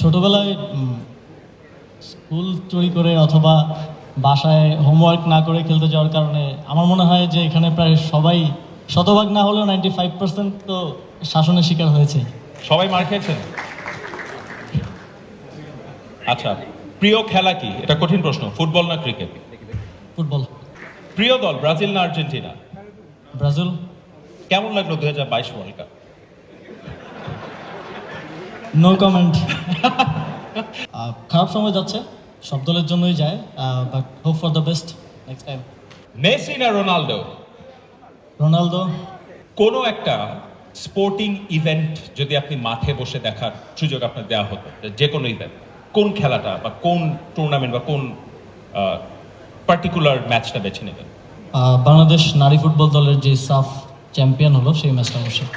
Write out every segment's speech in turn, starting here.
ছোটবেলায় স্কুল চুরি করে অথবা বাসায় হোমওয়ার্ক না করে খেলতে যাওয়ার কারণে আমার মনে হয় যে এখানে প্রায় সবাই শতভাগ না হলেও নাইনটি ফাইভ পার্সেন্ট তো শাসনের শিকার হয়েছে। সবাই মার খেয়েছেন? আচ্ছা প্রিয় খেলা কি? এটা কঠিন প্রশ্ন ফুটবল না ক্রিকেট? ফুটবল। প্রিয় দল ব্রাজিল না আর্জেন্টিনা? ব্রাজিল। কেমন লাগল দু হাজার বাইশ ওয়ার্ল্ড কাপ নো কমেন্ট খারাপ সময় যাচ্ছে সব দলের জন্যই যায় but hope for the best next time Messi না রোনালদো? রোনালদো? কোনো একটা স্পোর্টিং ইভেন্ট যদি আপনি মাঠে বসে দেখার সুযোগ আপনার দেওয়া হতো যে কোনো ইভেন্ট কোন খেলাটা বা কোন টুর্নামেন্ট বা কোন পার্টিকুলার ম্যাচটা বেছে নেবেন? বাংলাদেশ নারী ফুটবল দলের যে সাফ চ্যাম্পিয়ন হলো সেই ম্যাচটা অবশ্যই।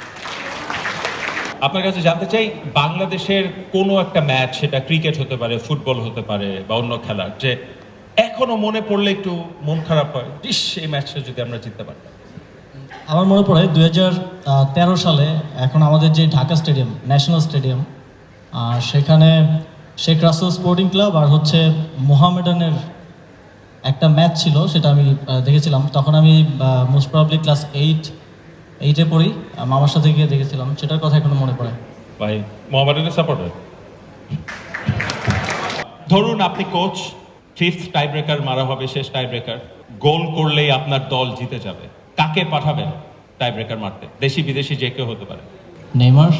আপনার কাছে জানতে চাই, বাংলাদেশের কোনো একটা ম্যাচ সেটা ক্রিকেট হতে পারে, ফুটবল হতে পারে বা অন্য খেলার যে এখনও মনে পড়লে একটু মন খারাপ হয়, ইস, এই ম্যাচটা যদি আমরা জিততে পারতাম। আমার মনে পড়ে দুই তেরো সালে এখন আমাদের যে ঢাকা স্টেডিয়াম, ন্যাশনাল স্টেডিয়াম আর সেখানে শেখ রাসেল স্পোর্টিং ক্লাব আর হচ্ছে মোহামেডানের একটা ম্যাচ ছিল, সেটা আমি দেখেছিলাম। তখন আমি মোস্ট প্রবলি ক্লাস এইট এইটে পড়ি মামার সাথে গিয়ে দেখেছিলাম সেটার কথা এখনও মনে পড়ে। ভাই মোহামেডানের সাপোর্টার ধরুন আপনি কোচ ফিফথ টাই ব্রেকার মারা হবে শেষ টাই ব্রেকার গোল করলেই আপনার দল জিতে যাবে। কাকে পাঠাবেন টাই ব্রেকার মারতে? দেশি বিদেশি যে কেউ হতে পারে। নেইমার?